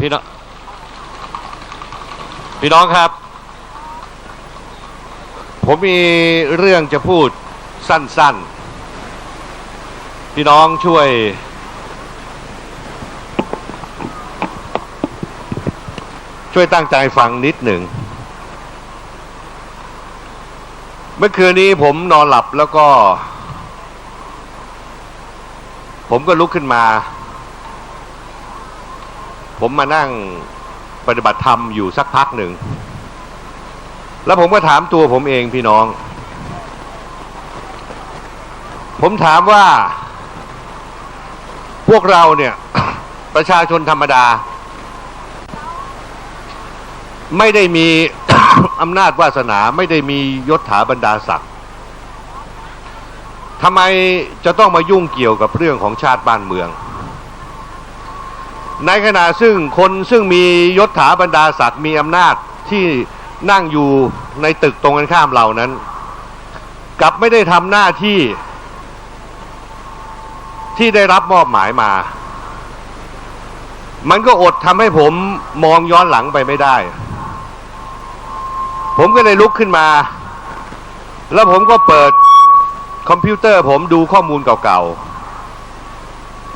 พี่น้องพี่น้องครับ ผมมีเรื่องจะพูดสั้นๆ พี่น้องช่วย ช่วยตั้งใจฟังนิดหนึ่ง เมื่อคืนนี้ผมนอนหลับแล้วก็ ผมก็ลุกขึ้นมา ผมมานั่งปฏิบัติธรรมอยู่สักพักหนึ่ง แล้วผมก็ถามตัวผมเองพี่น้อง ผมถามว่า พวกเราเนี่ย ประชาชนธรรมดา ไม่ได้มี อำนาจวาสนาไม่ได้มียศถาบรรดาศักดิ์ทำไมจะต้องมายุ่งเกี่ยวกับเรื่องของชาติบ้านเมือง ในขณะซึ่งคนซึ่งมียศถาบรรดาศักดิ์มีอำนาจที่นั่งอยู่ในตึกตรงกันข้ามเรานั้น กลับไม่ได้ทำหน้าที่ที่ได้รับมอบหมายมา มันก็อดทำให้ผมมองย้อนหลังไปไม่ได้ ผมก็เลยลุกขึ้นมา แล้วผมก็เปิดคอมพิวเตอร์ผมดูข้อมูลเก่าๆ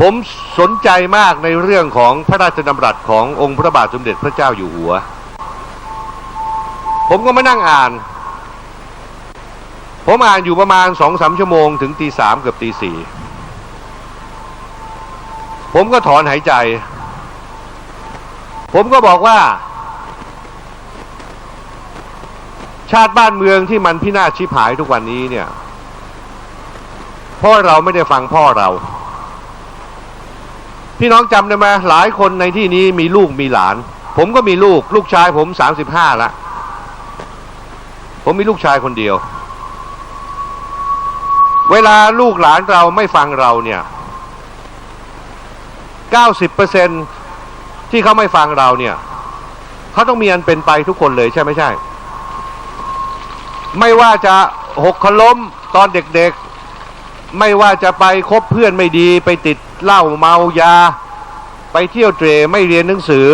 ผมสนใจมากในเรื่องของพระราชดำรัสขององค์พระบาทสมเด็จพระเจ้าอยู่หัว ผมก็มานั่งอ่าน ผมอ่านอยู่ประมาณสองสามชั่วโมงถึงตีสามเกือบตีสี่ผมก็ถอนหายใจ ผมก็บอกว่า ชาติบ้านเมืองที่มันพินาศชิบหายทุกวันนี้เนี่ยเพราะเราไม่ได้ฟังพ่อเรา พี่น้องจำได้ไหมหลายคนในที่นี้มีลูกมีหลาน ผมก็มีลูก ลูกชายผมสามสิบห้าละผมมีลูกชายคนเดียว เวลาลูกหลานเราไม่ฟังเราเนี่ยเก้าสิบเปอร์เซ็นที่เขาไม่ฟังเราเนี่ยเขาต้องมีอันเป็นไปทุกคนเลยใช่ไม่ใช่ ไม่ว่าจะหกขล้มตอนเด็กๆ ไม่ว่าจะไปคบเพื่อนไม่ดีไปติด เหล้าเมายา ไปเที่ยวเตรไม่เรียนหนังสือ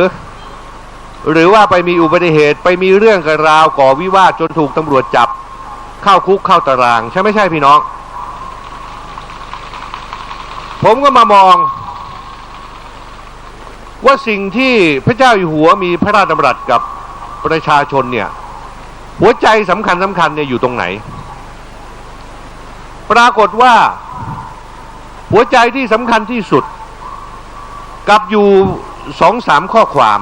หรือว่าไปมีอุบัติเหตุไปมีเรื่องกับราวก่อวิวาทจนถูกตำรวจจับ เข้าคุกเข้าตาราง ใช่ไม่ใช่พี่น้อง ผมก็มามอง ว่าสิ่งที่พระเจ้าอยู่หัวมีพระราชดำรัสกับประชาชนเนี่ย หัวใจสำคัญสำคัญเนี่ยอยู่ตรงไหน ปรากฏว่า หัวใจที่สำคัญที่สุด กับอยู่สองสามข้อความ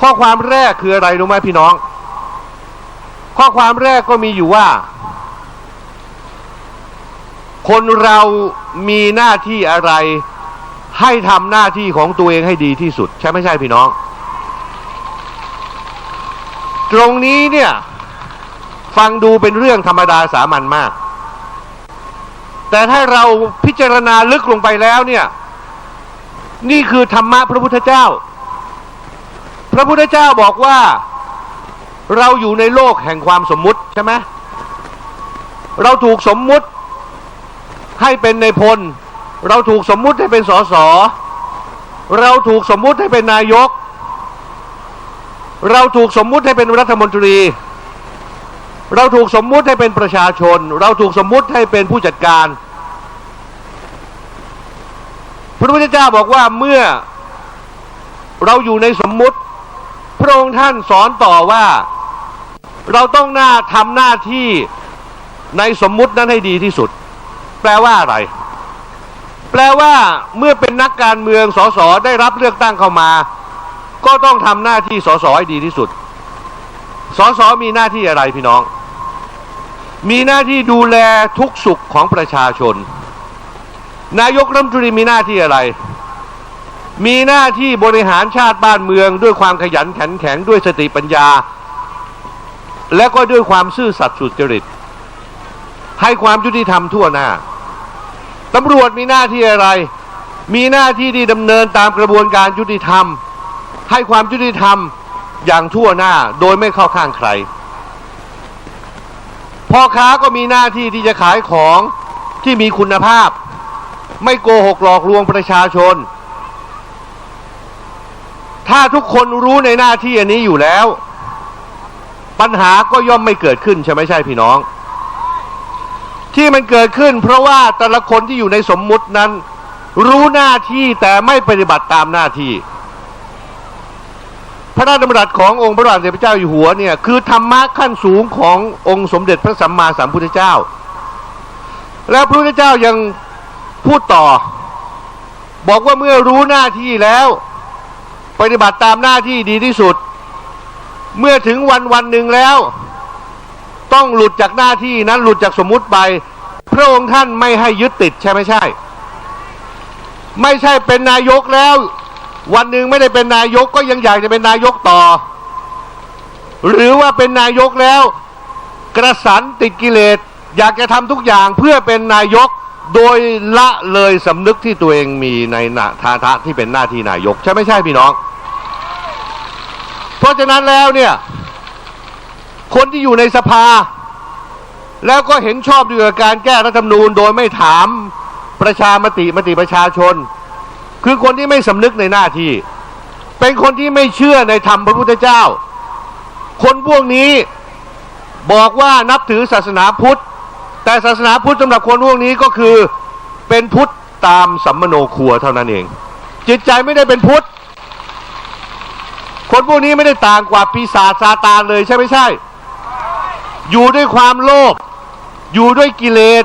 ข้อความแรกคืออะไรรู้ไหมพี่น้อง ข้อความแรกก็มีอยู่ว่า คนเรามีหน้าที่อะไร ให้ทำหน้าที่ของตัวเองให้ดีที่สุด ใช่ไม่ใช่พี่น้อง ตรงนี้เนี่ย ฟังดูเป็นเรื่องธรรมดาสามัญมาก แต่ถ้าเราพิจารณาลึกลงไปแล้วเนี่ย นี่คือธรรมะพระพุทธเจ้า พระพุทธเจ้าบอกว่าเราอยู่ในโลกแห่งความสมมุติใช่ไหมเราถูกสมมุติให้เป็นในพล เราถูกสมมุติให้เป็นสสเราถูกสมมุติให้เป็นนายก เราถูกสมมุติให้เป็นรัฐมนตรี เราถูกสมมุติให้เป็นประชาชน เราถูกสมมุติให้เป็นผู้จัดการ พระพุทธเจ้าบอกว่าเมื่อเราอยู่ในสมมุติ พระองค์ท่านสอนต่อว่า เราต้องหน้าทำหน้าที่ในสมมุตินั้นให้ดีที่สุด แปลว่าอะไร แปลว่าเมื่อเป็นนักการเมืองสสได้รับเลือกตั้งเข้ามา ก็ต้องทำหน้าที่สสให้ดีที่สุดสสมีหน้าที่อะไรพี่น้อง มีหน้าที่ดูแลทุกสุขของประชาชน นายกรัฐมนตรีมีหน้าที่อะไร มีหน้าที่บริหารชาติบ้านเมือง ด้วยความขยันขันแข็งด้วยสติปัญญา และก็ด้วยความซื่อสัตย์สุจริต ให้ความยุติธรรมทั่วหน้าตำรวจมีหน้าที่อะไร มีหน้าที่ที่ดำเนินตามกระบวนการยุติธรรม ให้ความยุติธรรมอย่างทั่วหน้าโดยไม่เข้าข้างใคร พ่อค้าก็มีหน้าที่ที่จะขายของที่มีคุณภาพ ไม่โกหกหลอกลวงประชาชน ถ้าทุกคนรู้ในหน้าที่อันนี้อยู่แล้ว ปัญหาก็ย่อมไม่เกิดขึ้นใช่ไหมใช่พี่น้อง ที่มันเกิดขึ้น เพราะว่าแต่ละคนที่อยู่ในสมมุตินั้น รู้หน้าที่แต่ไม่ปฏิบัติตามหน้าที่ ระราชดำรัสขององค์พระบาทสมเด็จพระเจ้าอยู่หัวเนี่ยคือธรรมะขั้นสูงขององค์สมเด็จพระสัมมาสัมพุทธเจ้า แล้วพระพุทธเจ้ายังพูดต่อ บอกว่าเมื่อรู้หน้าที่แล้ว ปฏิบัติตามหน้าที่ดีที่สุด เมื่อถึงวันวันหนึ่งแล้ว ต้องหลุดจากหน้าที่นั้นหลุดจากสมมุติไป พระองค์ท่านไม่ให้ยึดติดใช่ไหมใช่ ไม่ใช่เป็นนายกแล้ว วันหนึ่งไม่ได้เป็นนายกก็ยังอยากจะเป็นนายกต่อ หรือว่าเป็นนายกแล้ว กระสันติดกิเลสอยากจะทำทุกอย่างเพื่อเป็นนายกโดยละเลยสำนึกที่ตัวเองมีในนาฐานะที่เป็นหน้าที่นายก ใช่ไม่ใช่พี่น้อง เพราะฉะนั้นแล้วเนี่ย คนที่อยู่ในสภา แล้วก็เห็นชอบด้วยกับการแก้รัฐธรรมนูญโดยไม่ถามประชามติมติประชาชน คือคนที่ไม่สำนึกในหน้าที่ เป็นคนที่ไม่เชื่อในธรรมพระพุทธเจ้า คนพวกนี้บอกว่านับถือศาสนาพุทธ แต่ศาสนาพุทธสำหรับคนพวกนี้ก็คือเป็นพุทธตามสัมมโนครัวเท่านั้นเอง จิตใจไม่ได้เป็นพุทธ คนพวกนี้ไม่ได้ต่างกว่าปีศาจซาตานเลยใช่ไม่ใช่ อยู่ด้วยความโลภอยู่ด้วยกิเลส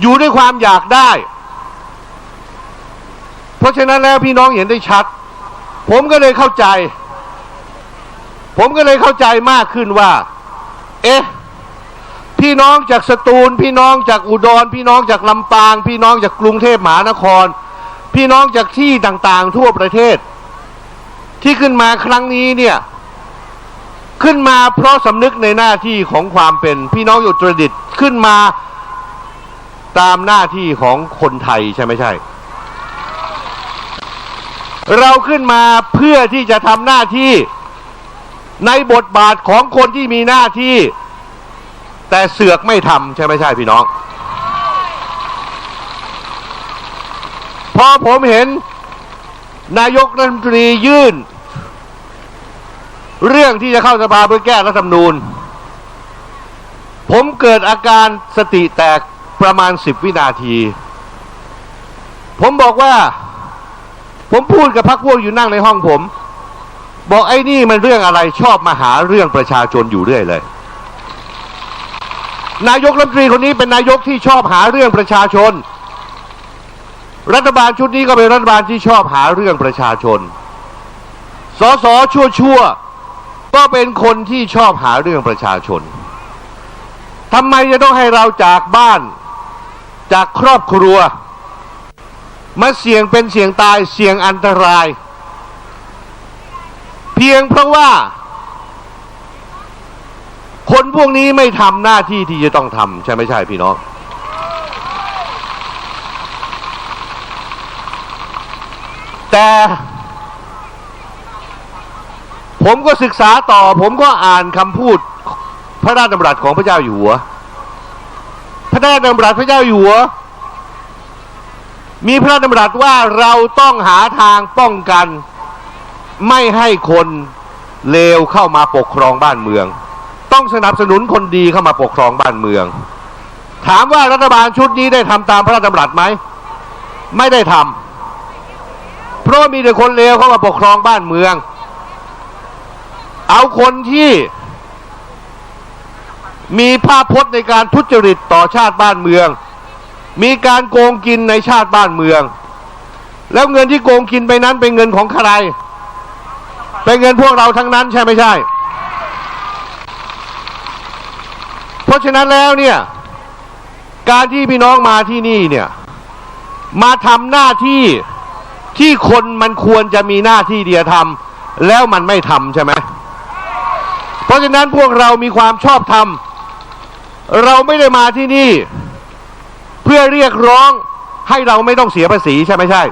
อยู่ด้วยความอยากได้ เพราะฉะนั้นแล้วพี่น้องเห็นได้ชัด ผมก็เลยเข้าใจ ผมก็เลยเข้าใจมากขึ้นว่า เอ๊ะพี่น้องจากสตูล พี่น้องจากอุดร พี่น้องจากลำปาง พี่น้องจากกรุงเทพมหานคร พี่น้องจากที่ต่างๆ ทั่วประเทศ ที่ขึ้นมาครั้งนี้เนี่ย ขึ้นมาเพราะสำนึกในหน้าที่ของความเป็น พี่น้องอุตรดิตถ์ขึ้นมาตามหน้าที่ของคนไทยใช่ไม่ใช่ เราขึ้นมาเพื่อที่จะทำหน้าที่ในบทบาทของคนที่มีหน้าที่ แต่เสือกไม่ทำใช่ไหมใช่พี่น้อง พอผมเห็นนายกรัฐมนตรียื่น เรื่องที่จะเข้าสภาเพื่อแก้รัฐธรรมนูญ ผมเกิดอาการสติแตกประมาณสิบวินาที ผมบอกว่า ผมพูดกับพักพวกอยู่นั่งในห้องผม บอกไอ้นี่มันเรื่องอะไรชอบมาหาเรื่องประชาชนอยู่เรื่อยเลย นายกรัฐมนตรีคนนี้เป็นนายกที่ชอบหาเรื่องประชาชน รัฐบาลชุดนี้ก็เป็นรัฐบาลที่ชอบหาเรื่องประชาชน สสชั่วชั่วก็เป็นคนที่ชอบหาเรื่องประชาชนทำไมจะต้องให้เราจากบ้าน จากครอบครัว มาเสี่ยงเป็นเสี่ยงตายเสี่ยงอันตราย เพียงเพราะว่า คนพวกนี้ไม่ทำหน้าที่ที่จะต้องทำใช่ไม่ใช่พี่น้องแต่ผมก็ศึกษาต่อ ผมก็อ่านคำพูดพระราชดำรัสของพระเจ้าอยู่หัว พระราชดำรัสพระเจ้าอยู่หัว มีพระราชดำรัสว่าเราต้องหาทางป้องกัน ไม่ให้คนเลวเข้ามาปกครองบ้านเมือง ต้องสนับสนุนคนดีเข้ามาปกครองบ้านเมือง ถามว่ารัฐบาลชุดนี้ได้ทำตามพระราชดำรัสไหม ไม่ได้ทำเพราะมีแต่คนเลวเข้ามาปกครองบ้านเมือง เอาคนที่มีภาพพจน์ในการทุจริตต่อชาติบ้านเมือง มีการโกงกินในชาติบ้านเมือง แล้วเงินที่โกงกินไปนั้นเป็นเงินของใคร เป็นเงินพวกเราทั้งนั้นใช่ไม่ใช่ เพราะฉะนั้นแล้วเนี่ย การที่พี่น้องมาที่นี่เนี่ย มาทำหน้าที่ที่คนมันควรจะมีหน้าที่เดียวทำแล้วมันไม่ทำใช่ไหมเพราะฉะนั้นพวกเรามีความชอบธรรมเราไม่ได้มาที่นี่ เพื่อเรียกร้องให้เราไม่ต้องเสียภาษีใช่ไม่ใช่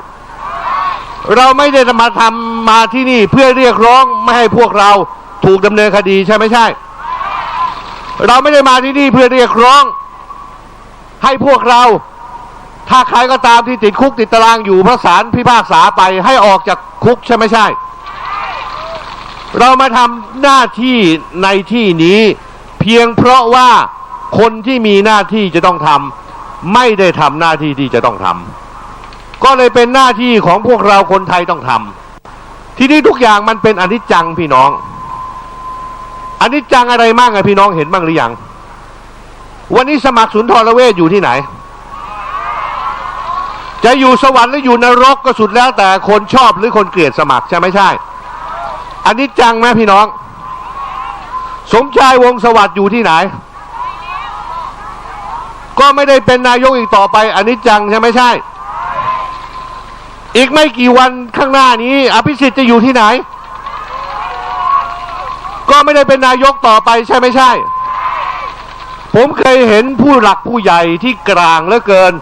เราไม่ได้มาทำมาที่นี่เพื่อเรียกร้องไม่ให้พวกเราถูกดำเนินคดีใช่ไม่ใช่ เราไม่ได้มาที่นี่เพื่อเรียกร้อง ให้พวกเรา ถ้าใครก็ตามที่ติดคุกติดตารางอยู่เพราะศาลพิพากษาไปให้ออกจากคุกใช่ไม่ใช่ เรามาทำหน้าที่ในที่นี้ เพียงเพราะว่าคนที่มีหน้าที่จะต้องทำ ไม่ได้ทำหน้าที่ที่จะต้องทำก็เลยเป็นหน้าที่ของพวกเราคนไทยต้องทำทีนี้ทุกอย่างมันเป็นอนิจจังพี่น้องอนิจจังอะไรมั่งอะพี่น้องเห็นบ้างหรือยัง วันนี้สมัครสุนทรเวชอยู่ที่ไหน จะอยู่สวรรค์หรืออยู่นรกก็สุดแล้วแต่คนชอบหรือคนเกลียดสมัครใช่ไหมใช่อันนี้จังไหมพี่น้อง สมชายวงสวัสดิ์อยู่ที่ไหน ก็ไม่ได้เป็นนายกอีกต่อไปอันนี้จังใช่ไหมใช่ อีกไม่กี่วันข้างหน้านี้ อภิสิทธิ์จะอยู่ที่ไหน ก็ไม่ได้เป็นนายกต่อไปใช่ไม่ใช่ ผมเคยเห็นผู้หลักผู้ใหญ่ที่กลางเหลือเกิน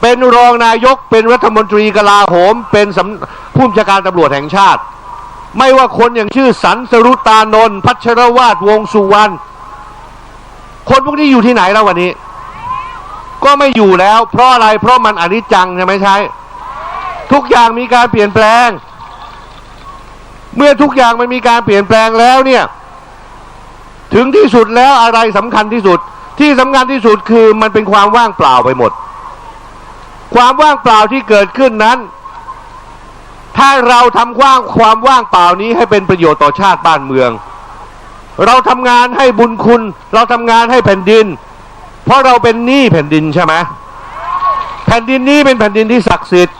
เป็นรองนายกเป็นรัฐมนตรีกลาโหม เป็นสผู้บัญชาการตำรวจแห่งชาติ ไม่ว่าคนอย่างชื่อสันสรุตานนท์พัชรวาดวงสุวรรณคนพวกนี้อยู่ที่ไหนแล้ววันนี้ ก็ไม่อยู่แล้ว เพราะอะไรเพราะมันอนิจจังใช่ไหมใช่ทุกอย่างมีการเปลี่ยนแปลง เมื่อทุกอย่างมันมีการเปลี่ยนแปลงแล้วเนี่ย ถึงที่สุดแล้วอะไรสำคัญที่สุด ที่สำคัญที่สุดคือมันเป็นความว่างเปล่าไปหมด ความว่างเปล่าที่เกิดขึ้นนั้น ถ้าเราทำว่างความว่างเปล่านี้ให้เป็นประโยชน์ต่อชาติบ้านเมือง เราทำงานให้บุญคุณ เราทำงานให้แผ่นดิน เพราะเราเป็นหนี้แผ่นดินใช่ไหมแผ่นดินนี้เป็นแผ่นดินที่ศักดิ์สิทธิ์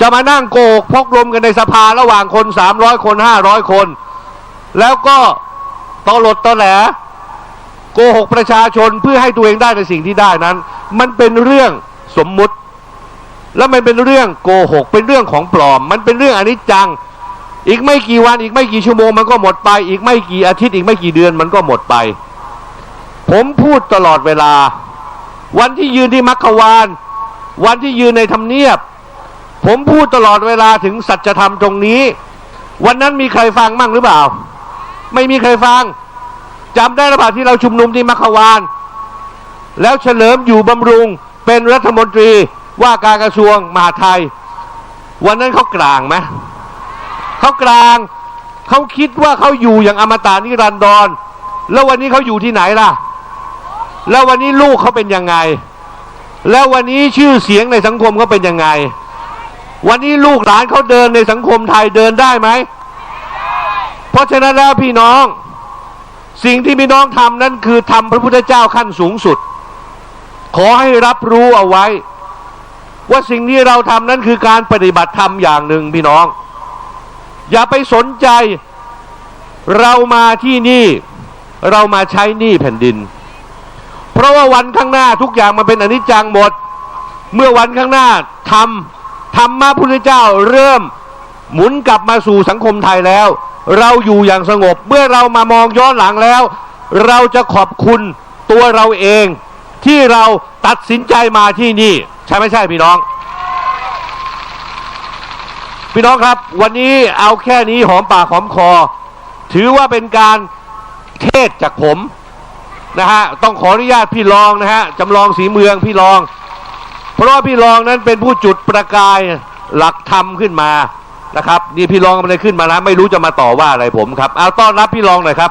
จะมานั่งโกกพกลมกันในสภาระหว่างคนสามร้อยคนห้าร้อยคน แล้วก็ตลดตอแหลโกหกประชาชนเพื่อให้ตัวเองได้ในสิ่งที่ได้นั้น มันเป็นเรื่องสมมุติ แล้วมันเป็นเรื่องโกหก เป็นเรื่องของปลอม มันเป็นเรื่องอนิจจัง อีกไม่กี่วันอีกไม่กี่ชั่วโมงมันก็หมดไป อีกไม่กี่อาทิตย์อีกไม่กี่เดือนมันก็หมดไป ผมพูดตลอดเวลา วันที่ยืนที่มัคควาน วันที่ยืนในทำเนียบ ผมพูดตลอดเวลาถึงสัจธรรมตรงนี้ วันนั้นมีใครฟังมั่งหรือเปล่า ไม่มีใครฟังจำได้หรือเปล่าที่เราชุมนุมที่มัคควาน แล้วเฉลิมอยู่บำรุงเป็นรัฐมนตรีว่าการกระทรวงมหาดไทย วันนั้นเขากลางไหมเขากลางเขาคิดว่าเขาอยู่อย่างอมตะนิรันดร แล้ววันนี้เขาอยู่ที่ไหนล่ะ แล้ววันนี้ลูกเขาเป็นยังไง แล้ววันนี้ชื่อเสียงในสังคมเขาเป็นยังไง วันนี้ลูกหลานเขาเดินในสังคมไทยเดินได้ไหม เพราะฉะนั้นแล้วพี่น้อง สิ่งที่พี่น้องทำนั้นคือทำพระพุทธเจ้าขั้นสูงสุด ขอให้รับรู้เอาไว้ ว่าสิ่งที่เราทำนั้นคือการปฏิบัติธรรมอย่างหนึ่งพี่น้อง อย่าไปสนใจเรามาที่นี่เรามาใช้หนี้แผ่นดิน ราะว่าวันข้างหน้าทุกอย่างมันเป็นอนิจจังหมด เมื่อวันข้างหน้าทำธรรมะพุทธเจ้าเริ่มหมุนกลับมาสู่สังคมไทยแล้ว เราอยู่อย่างสงบ เมื่อเรามามองย้อนหลังแล้ว เราจะขอบคุณตัวเราเอง ที่เราตัดสินใจมาที่นี่ ใช่ไม่ใช่พี่น้อง พี่น้องครับ วันนี้เอาแค่นี้หอมปากหอมคอ ถือว่าเป็นการเทศจากผม นะฮะต้องขออนุญาตพี่รองนะฮะจำลองสีเมืองพี่รอง เพราะว่าพี่รองนั้นเป็นผู้จุดประกายหลักธรรมขึ้นมานะครับนี่พี่รองมันเลยขึ้นมาแล้วไม่รู้จะมาต่อว่าอะไรผมครับเอาต้อนรับพี่รองหน่อยครับ